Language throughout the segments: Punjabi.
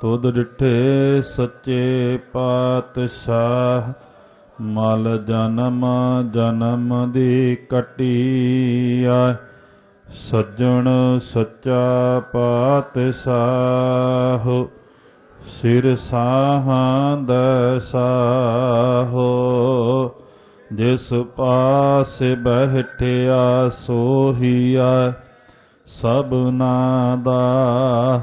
ਤੁਧ ਡਿਠੇ ਸੱਚੇ ਪਾਤਸ਼ਾਹ, ਮਲ ਜਨਮ ਜਨਮ ਦੀ ਕਟਿਆ ਸੱਜਣ ਸੱਚਾ ਪਾਤਸ਼ਾਹ, ਸਿਰ ਸਾਹਾਂ ਦਸਾਹੋ ਜਿਸ ਪਾਸ ਬਹਿਠਿਆ ਸੋਹੀਆ ਸਭਨਾ ਦਾ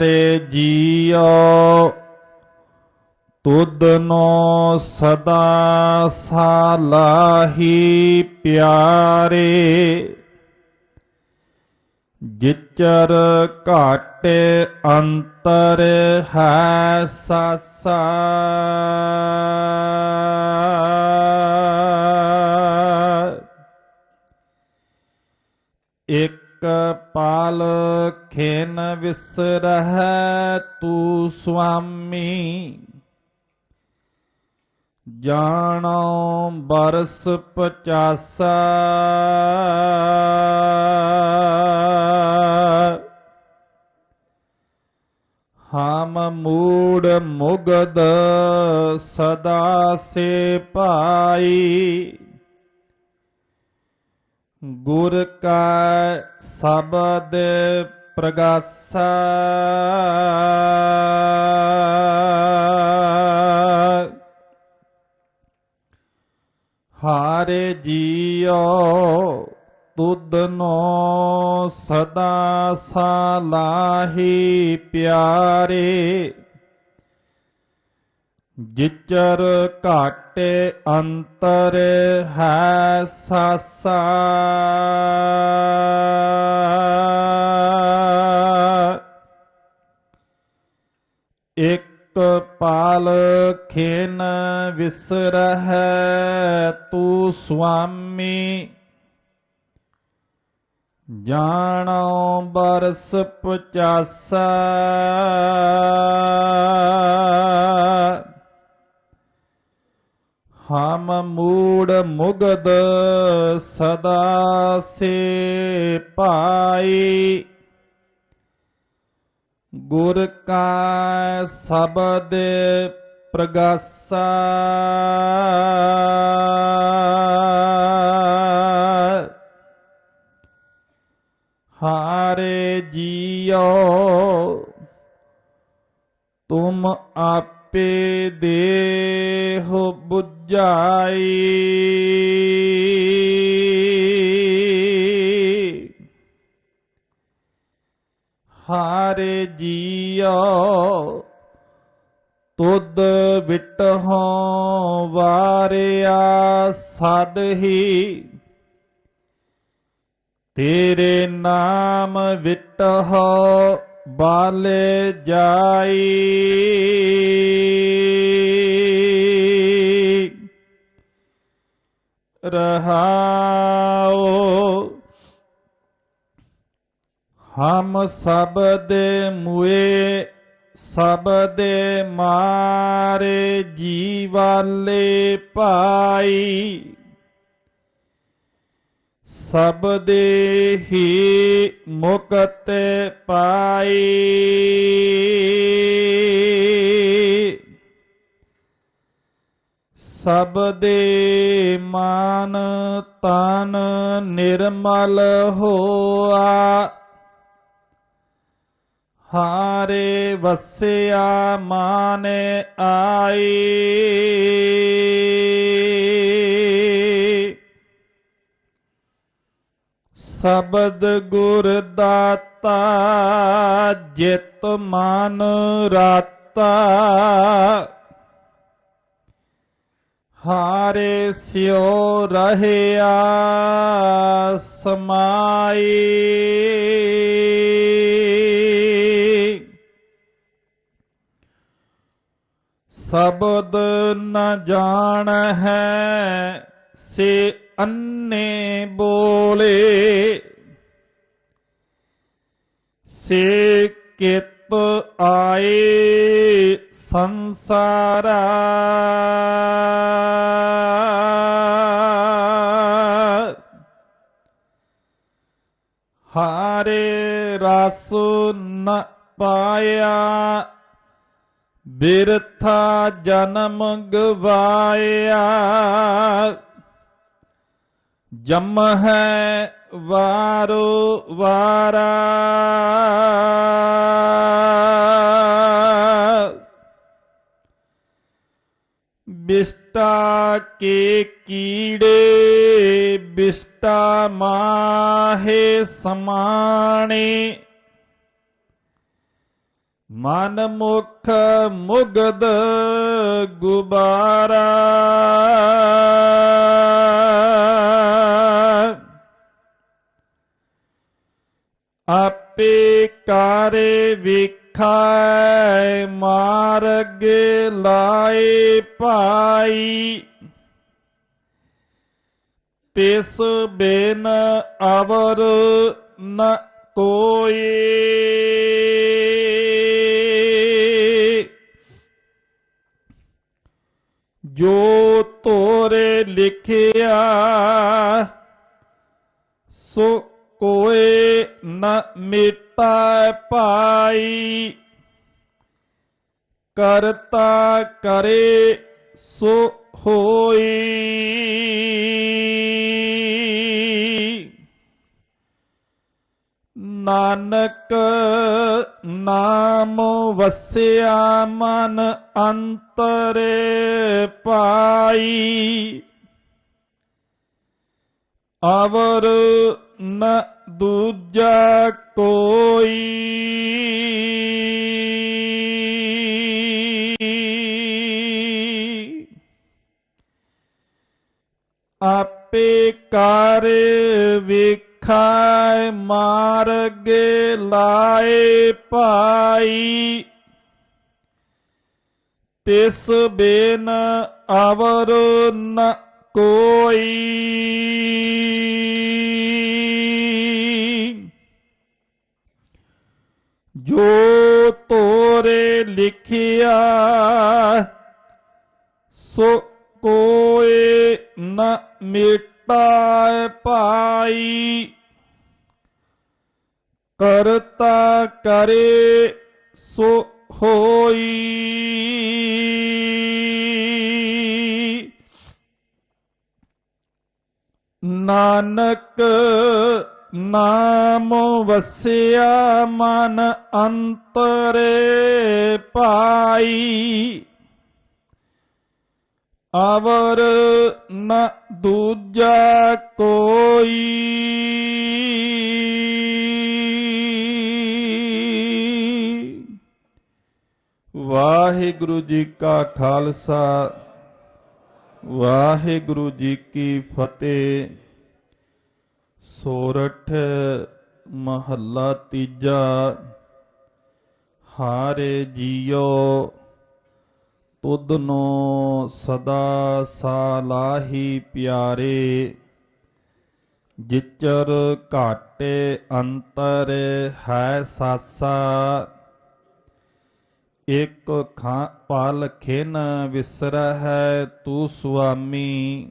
ਹਾਰੇ ਜੀਓ। ਤੁਧ ਨੋ ਸਦਾ ਸਾਲਾਹੀ ਪਿਆਰੇ। ਜਿਚਰ ਘਾਟੇ ਅੰਤਰ ਹੈ ਸਾਸਾ। ਇਕ ਪਾਲ ਖੇਨ ਵਿਸਰਹਿ ਤੂ ਸੁਆਮੀ। ਜਾਣੋ ਬਰਸ ਪਚਾਸਾ। ਹਮ ਮੂੜ ਮੁਗਦ ਸਦਾ ਸੇ ਪਾਈ। ਗੁਰ ਕਾ ਸ਼ਬਦ ਪ੍ਰਗਾਸਾ। ਹਾਰੇ ਜੀਓ ਤੁਧ ਨੋ ਸਦਾ ਸਾਲਾਹੀ ਪਿਆਰੇ। ਜਿਚਰ ਘਾਟੇ ਅੰਤਰ ਹੈ ਸਾਸਾ। ਇਕ ਪਾਲ ਖੇਨ ਵਿਸਰਹਿ ਤੂ ਸੁਆਮੀ। ਜਾਣੋ ਬਰਸ ਪਚਾਸਾ ਹਮ ਮੂੜ ਮੁਗਦ ਸਦਾ ਸੇ ਪਾਈ। ਗੁਰ ਕਾ ਸ਼ਬਦ ਪ੍ਰਗਾਸਾ। ਹਾਰੇ ਜੀਓ ਤੁਮ ਆਪ ਦੇਹੁ 부ਝਾਈ ਹਾਰੇ ਜੀਓ ਤੁਧ ਵਿਟਹੋਂ ਵਾਰਿਆ ਸਦ ਹੀ ਤੇਰੇ ਨਾਮ ਵਿਟਹੁ ਬਾਲੇ ਜਾਈ। ਰਹਾਉ ਹਮ ਸਭ ਦੇ ਮੁਏ ਸਭ ਦੇ ਮਾਰੇ ਜੀਵਾਲੇ ਪਾਈ। ਸਭ ਦੇ ਹੀ ਮੁਕਤ ਪਾਈ। ਸਭ ਦੇ ਮਨ ਤਨ ਨਿਰਮਲ ਹੋਆ। ਹਾਰੇ ਵਸਿਆ ਮਾਨੇ ਆਈ। ਸ਼ਬਦ ਗੁਰ ਦਾਤਾ, ਜਿਤ ਮਨ ਰਾਤਾ। ਹਾਰੇ ਸਿਓ ਰਹਿਆ ਸਮਾਈ। ਸ਼ਬਦ ਨ ਜਾਣ ਹੈ ਸੇ ਅੰਨੇ ਬੋਲੇ ਸੇ ਕਿਤ ਆਏ ਸੰਸਾਰਾ ਹਾਰੇ ਰਸ ਨ ਪਾਇਆ ਬਿਰਥਾ ਜਨਮ ਗਵਾਇਆ ਜਮ ਹੈ ਵਾਰੋ ਵਾਰਾ ਬਿਸਟਾ ਕੇ ਕੀੜੇ ਬਿਸਟਾ ਮਾਹੇ ਸਮਾਣੇ। ਮਨ ਮੁਖ ਮੁਗਦ ਗੁਬਾਰਾ। ਆਪੇ ਕਾਰੇ ਵਿਖਾਇ ਮਾਰਗ ਲਾਏ ਭਾਈ। ਤਿਸ ਬਿਨ ਅਵਰ ਨ ਕੋਈ ਜੋ ਤੋਰੇ ਲਿਖਿਆ, ਸੋ ਕੋਏ ਨ ਮਿਟਾ ਪਾਈ। ਕਰਤਾ ਕਰੇ ਸੋ ਹੋਈ। ਨਾਨਕ ਨਾਮ ਵਸਿਆ ਮਨ ਅੰਤਰੇ ਪਾਈ। ਅਵਰ ਨ ਦੂਜਾ ਕੋਈ। ਆਪੇ ਕਾਰ ਵੇਖਾਇ ਮਾਰਗ ਲਾਏ ਭਾਈ। ਤਿਸ ਬੇਨ ਅਵਰ ਨ ਕੋਈ। ਜੋ ਤੋਰੇ ਲਿਖਿਆ ਸੋ ਕੋਏ ਨ ਮਿਟਾ ਪਾਈ। ਕਰਤਾ ਕਰੇ ਸੋ ਹੋਈ। ਨਾਨਕ ਨਾਮ ਵਸਿਆ ਮਨ ਅੰਤਰੇ ਪਾਈ। ਅਵਰ ਨ ਦੂਜਾ ਕੋਈ। ਵਾਹਿਗੁਰੂ ਜੀ ਕਾ ਖਾਲਸਾ, ਵਾਹਿਗੁਰੂ ਜੀ ਕੀ ਫਤਿਹ। ਸੋਰਠ ਮਹੱਲਾ ਤੀਜਾ, ਹਾਰੇ ਜੀਓ ਤੁਧਨੋ ਸਦਾ ਸਾਲਾਹੀ ਪਿਆਰੇ, ਜਿਚਰ ਘਾਟੇ ਅੰਤਰ ਹੈ ਸਾਸਾ ਇਕ ਖਾਂ, ਪਲ ਖਿਨ ਵਿਸਰਹਿ ਤੂ ਸੁਆਮੀ।